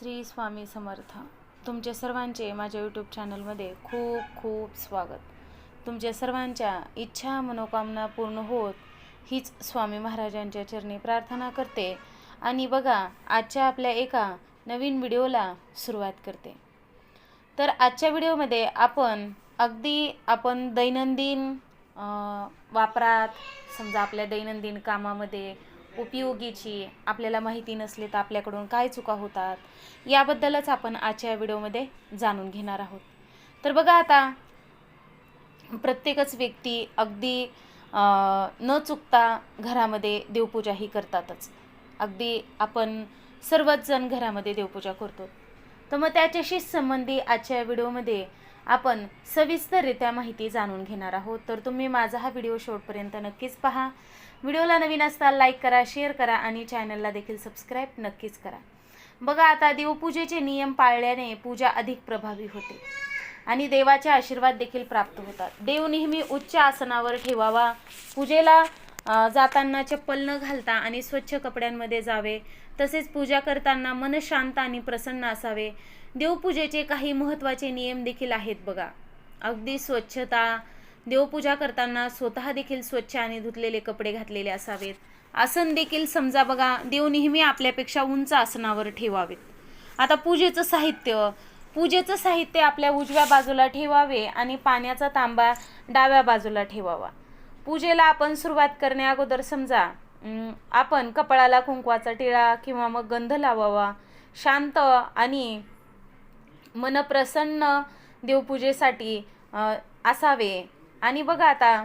श्री स्वामी समर्थ. तुमच्या सर्वांचे माझ्या यूट्यूब चॅनलमध्ये खूप खूप स्वागत. तुमच्या सर्वांच्या इच्छा मनोकामना पूर्ण होत हीच स्वामी महाराजांच्या चरणी प्रार्थना करते आणि बघा आजच्या आपल्या एका नवीन व्हिडिओला सुरुवात करते. तर आजच्या व्हिडिओमध्ये आपण अगदी आपण दैनंदिन वापरात समजा आपल्या दैनंदिन कामामध्ये उपयोगीची आपल्याला माहिती नसली तर आपल्याकडून काय चुका होतात याबद्दलच आपण आजच्या व्हिडिओमध्ये जाणून घेणार आहोत. तर बघा आता प्रत्येकच व्यक्ती अगदी न चुकता घरामध्ये देवपूजा ही करतातच. अगदी आपण सर्वच जण घरामध्ये देवपूजा करतो. तर मग त्याच्याशी संबंधी आजच्या व्हिडिओमध्ये आपण सविस्तररित्या माहिती जाणून घेणार आहोत. तर तुम्ही माझा हा व्हिडिओ शेवटपर्यंत नक्कीच पहा. व्हिडिओला नवीन असता लाईक करा शेअर करा आणि चॅनलला देखील सबस्क्राईब नक्कीच करा. बघा आता देवपूजेचे नियम पाळल्याने पूजा अधिक प्रभावी होते आणि देवाचे आशीर्वाद देखील प्राप्त होतात. देव नेहमी उच्च आसनावर ठेवावा. पूजेला जाताना चप्पल न घालता आणि स्वच्छ कपड्यांमध्ये जावे. तसेच पूजा करताना मन शांत आणि प्रसन्न असावे. देवपूजेचे काही महत्त्वाचे नियम देखील आहेत बघा. अगदी स्वच्छता देवपूजा करताना स्वतः देखील स्वच्छ आणि धुतलेले कपडे घातलेले असावेत. आसन देखील समजा बघा देव नेहमी आपल्यापेक्षा उंच आसनावर ठेवावेत. आता पूजेचं साहित्य पूजेचं साहित्य आपल्या उजव्या बाजूला ठेवावे आणि पाण्याचा तांबा डाव्या बाजूला ठेवावा. पूजेला आपण सुरुवात करण्या अगोदर समजा आपण कपाळाला कुंकवाचा टिळा किंवा मग गंध लावावा शांत आणि मन प्रसन्न देवपूजेसाठी असावे. आणि बघा आता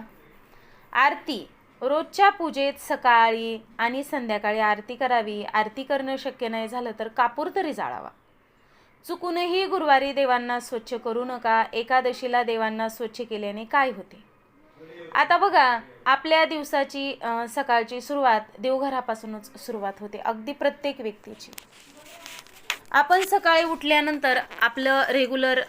आरती. रोजच्या पूजेत सकाळी आणि संध्याकाळी आरती करावी. आरती करणं शक्य नाही झालं तर कापूर तरी जाळावा. चुकूनही गुरुवारी देवांना स्वच्छ करू नका. एकादशीला देवांना स्वच्छ केल्याने काय होते? आता बघा आपल्या दिवसाची सकाळची सुरुवात देवघरापासूनच सुरुवात होते. अगदी प्रत्येक व्यक्तीची. आपण सकाळी उठल्यानंतर आपलं रेग्युलर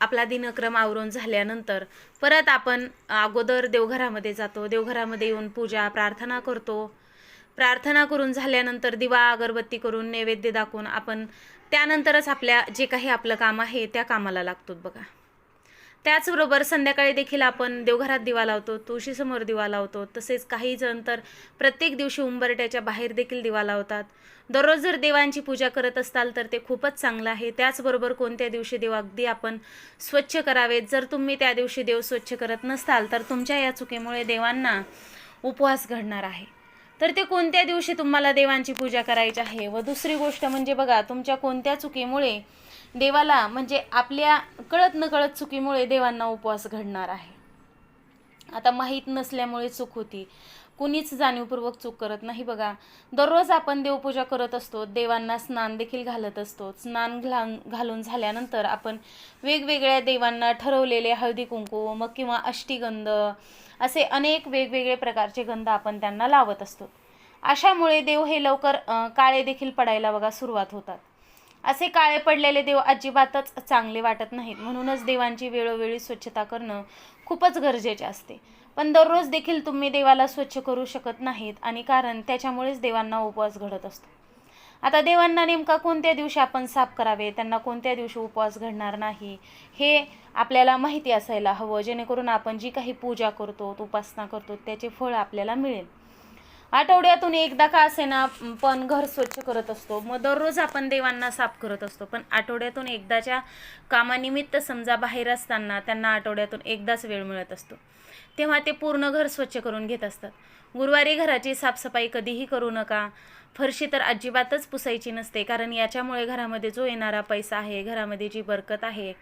आपला दिनक्रम आवरून झाल्यानंतर परत आपण अगोदर देवघरामध्ये जातो. देवघरामध्ये येऊन पूजा प्रार्थना करतो. प्रार्थना करून झाल्यानंतर दिवा अगरबत्ती करून नैवेद्य दाखवून आपण त्यानंतरच आपल्या जे काही आपलं काम आहे त्या कामाला लागतो बघा. त्याचबरोबर संध्याकाळी देखील आपण देवघरात दिवा लावतो तुळशीसमोर दिवा लावतो तसेच काही जण तर प्रत्येक दिवशी उंबरट्याच्या बाहेर देखील दिवा लावतात. दररोज जर देवांची पूजा करत असताल तर ते खूपच चांगलं आहे. त्याचबरोबर कोणत्या दिवशी देव अगदी आपण स्वच्छ करावेत? जर तुम्ही त्या दिवशी देव स्वच्छ करत नसताल तर तुमच्या या चुकीमुळे देवांना उपवास घडणार आहे. तर ते कोणत्या दिवशी तुम्हाला देवांची पूजा करायची आहे? व दुसरी गोष्ट म्हणजे बघा तुमच्या कोणत्या चुकीमुळे देवाला म्हणजे आपल्या कळत नकळत चुकीमुळे देवांना उपवास घडणार आहे. आता माहीत नसल्यामुळे चूक होती. कुणीच जाणीवपूर्वक चूक करत नाही बघा. दररोज आपण देवपूजा करत असतो देवांना स्नान देखील घालत असतो. स्नान घालून घालून झाल्यानंतर आपण वेगवेगळ्या देवांना ठरवलेले हळदी कुंकू मग किंवा अष्टीगंध असे अनेक वेगवेगळे प्रकारचे गंध आपण त्यांना लावत असतो. अशामुळे देव हे लवकर काळे देखील पडायला बघा सुरुवात होतात. असे काळे पडलेले देव अजिबातच चांगले वाटत नाहीत. म्हणूनच देवांची वेळोवेळी स्वच्छता करणं खूपच गरजेचे असते. पण दररोज देखील तुम्ही देवाला स्वच्छ करू शकत नाहीत आणि कारण त्याच्यामुळेच देवांना उपवास घडत असतो. आता देवांना नेमका कोणत्या दिवशी आपण साफ करावे त्यांना कोणत्या दिवशी उपवास घडणार नाही हे आपल्याला माहिती असायला हवं. जेणेकरून आपण जी काही पूजा करतो उपासना करतो त्याचे फळ आपल्याला मिळेल. आठवड्यातून एकदा का असेना पण घर स्वच्छ करत असतो. मग दररोज आपण देवांना साफ करत असतो. पण आठवड्यातून एकदाच्या कामानिमित्त समजा बाहेर असताना त्यांना आठवड्यातून एकदाच वेळ मिळत असतो. तेव्हा ते पूर्ण घर स्वच्छ करून घेत असतात. गुरुवारी घराची साफसफाई कधीही करू नका. फरशी तर अजिबातच पुसायची नसते कारण याच्यामुळे घरामध्ये जो येणारा पैसा आहे घरामध्ये जी बरकत आहे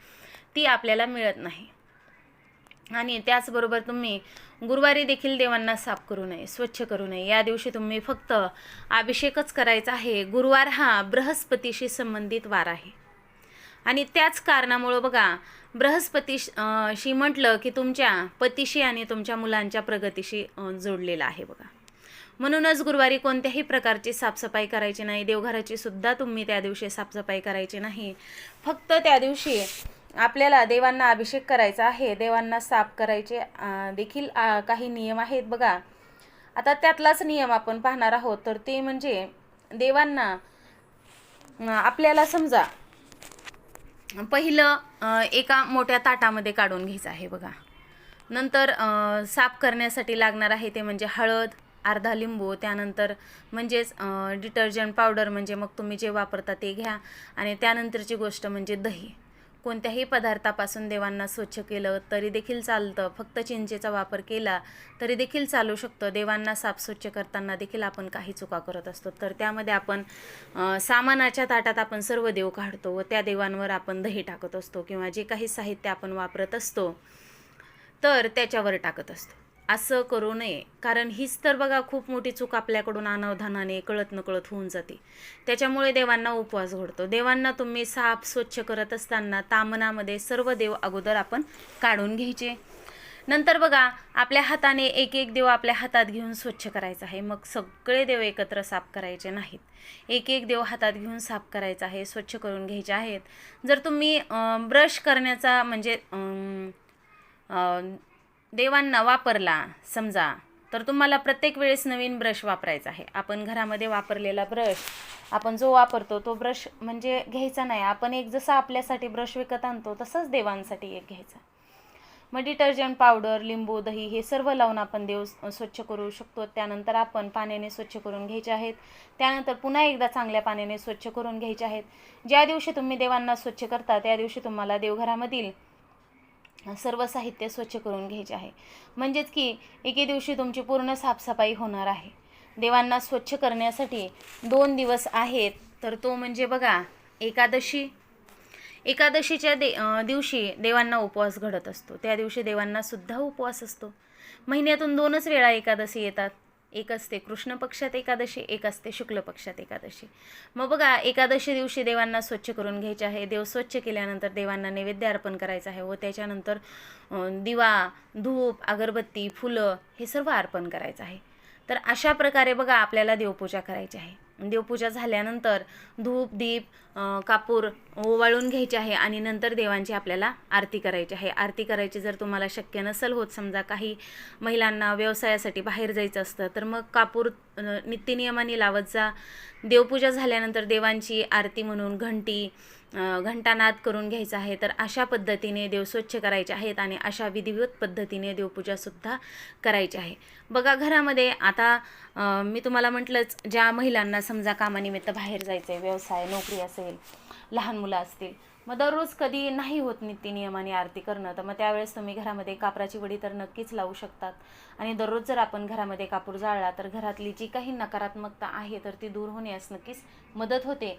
ती आपल्याला मिळत नाही. आणि त्याचबरोबर तुम्ही गुरुवारी देखील देवांना साफ करू नये स्वच्छ करू नये. या दिवशी तुम्ही फक्त अभिषेकच करायचा आहे. गुरुवार हा बृहस्पतीशी संबंधित वार आहे. आणि त्याच कारणामुळं बघा बृहस्पती शी म्हटलं की तुमच्या पतीशी आणि तुमच्या मुलांच्या प्रगतीशी जोडलेला जोडलेलं आहे बघा. म्हणूनच गुरुवारी कोणत्याही प्रकारची साफसफाई करायची नाही. देवघराची सुद्धा तुम्ही त्या दिवशी साफसफाई करायची नाही. फक्त त्या दिवशी आपल्याला देवांना अभिषेक करायचा आहे देवांना साफ करायचे देखील काही नियम आहेत बघा. आता त्यातलाच नियम आपण पाहणार आहोत तर ते म्हणजे देवांना आपल्याला समजा पहिलं एका मोठ्या ताटामध्ये काढून घ्यायचं आहे बघा. नंतर साफ करण्यासाठी लागणार आहे ते म्हणजे हळद अर्धा लिंबू त्यानंतर म्हणजेच डिटर्जंट पावडर म्हणजे मग तुम्ही जे वापरता ते घ्या. आणि त्यानंतरची गोष्ट म्हणजे दही. कोणत्याही पदार्थापासून देवांना स्वच्छ केलं तरी देखील चालतं. फक्त चिंचेचा वापर केला तरी देखील चालू शकतं. देवांना साफ स्वच्छ करताना देखील आपण काही चुका करत असतो. तर त्यामध्ये आपण सामानाच्या ताटात आपण सर्व देव काढतो व त्या देवांवर आपण दही टाकत असतो किंवा जे काही साहित्य आपण वापरत असतो तर त्याच्यावर टाकत असतो. असं करू नये. कारण हीच तर बघा खूप मोठी चूक आपल्याकडून अनावधानाने कळत नकळत होऊन जाते. त्याच्यामुळे देवांना उपवास घडतो. देवांना तुम्ही साफ स्वच्छ करत असताना तामनामध्ये सर्व देव अगोदर आपण काढून घ्यायचे. नंतर बघा आपल्या हाताने एक एक देव आपल्या हातात घेऊन स्वच्छ करायचा आहे. मग सगळे देव एकत्र साफ करायचे नाहीत. एक एक देव हातात घेऊन साफ करायचा आहे स्वच्छ करून घ्यायचे आहेत. जर तुम्ही ब्रश करण्याचा म्हणजे देवांना वापरला समजा तर तुम्हाला प्रत्येक वेळेस नवीन ब्रश वापरायचा आहे. आपण घरामध्ये वापरलेला ब्रश आपण जो वापरतो तो ब्रश म्हणजे घ्यायचा नाही. आपण एक जसा आपल्यासाठी ब्रश विकत आणतो तसंच देवांसाठी एक घ्यायचा. मग डिटर्जंट पावडर लिंबू दही हे सर्व लावून आपण देव स्वच्छ करू शकतो. त्यानंतर आपण पाण्याने स्वच्छ करून घ्यायचे आहेत. त्यानंतर पुन्हा एकदा चांगल्या पाण्याने स्वच्छ करून घ्यायचे आहेत. ज्या दिवशी तुम्ही देवांना स्वच्छ करता त्या दिवशी तुम्हाला देवघरामधील सर्व साहित्य स्वच्छ करून घ्यायचे आहे. म्हणजेच की एके दिवशी तुमची पूर्ण साफसफाई होणार आहे. देवांना स्वच्छ करण्यासाठी दोन दिवस आहेत तर तो म्हणजे बघा एकादशी. एकादशीच्या दे दिवशी देवांना उपवास घडत असतो. त्या दिवशी देवांना सुद्धा उपवास असतो. महिन्यातून दोनच वेळा एकादशी येतात. एक असते कृष्ण पक्षात एकादशी एक असते शुक्ल पक्षात एकादशी. मग बघा एकादशी दिवशी देवांना स्वच्छ करून घ्यायचे आहे देव स्वच्छ केल्यानंतर देवांना नैवेद्य अर्पण करायचं आहे व त्याच्यानंतर दिवा धूप अगरबत्ती फुलं हे सर्व अर्पण करायचं आहे. तर अशा प्रकारे बघा आपल्याला देवपूजा करायची आहे. देवपूजा झाल्यानंतर धूप दीप कापूर ओवाळून घ्यायचे आहे आणि नंतर देवांची आपल्याला आरती करायची आहे. आरती करायची जर तुम्हाला शक्य नसेल होत समजा काही महिलांना व्यवसायासाठी बाहेर जायचं असतं तर मग कापूर नित्यनियमाने लावत जा. देवपूजा झाल्यानंतर देवांची आरती म्हणून घंटी घंटानाद करून घ्यायचा आहे तर अशा पद्धतीने देव स्वच्छ करायचे आहेत आणि अशा विधिवत पद्धतीने देवपूजासुद्धा करायची आहे. बघा घरामध्ये आता मी तुम्हाला म्हटलंच ज्या महिलांना समजा कामानिमित्त बाहेर जायचं आहे व्यवसाय नोकरी असेल लहान मुलं असतील मग दररोज कधी नाही होत नित्यनियमाने आरती करणं तर मग त्यावेळेस तुम्ही घरामध्ये कापराची वडी तर नक्कीच लावू शकतात. आणि दररोज जर आपण घरामध्ये कापूर जाळला तर घरातली जी काही नकारात्मकता आहे तर ती दूर होण्यास नक्कीच मदत होते.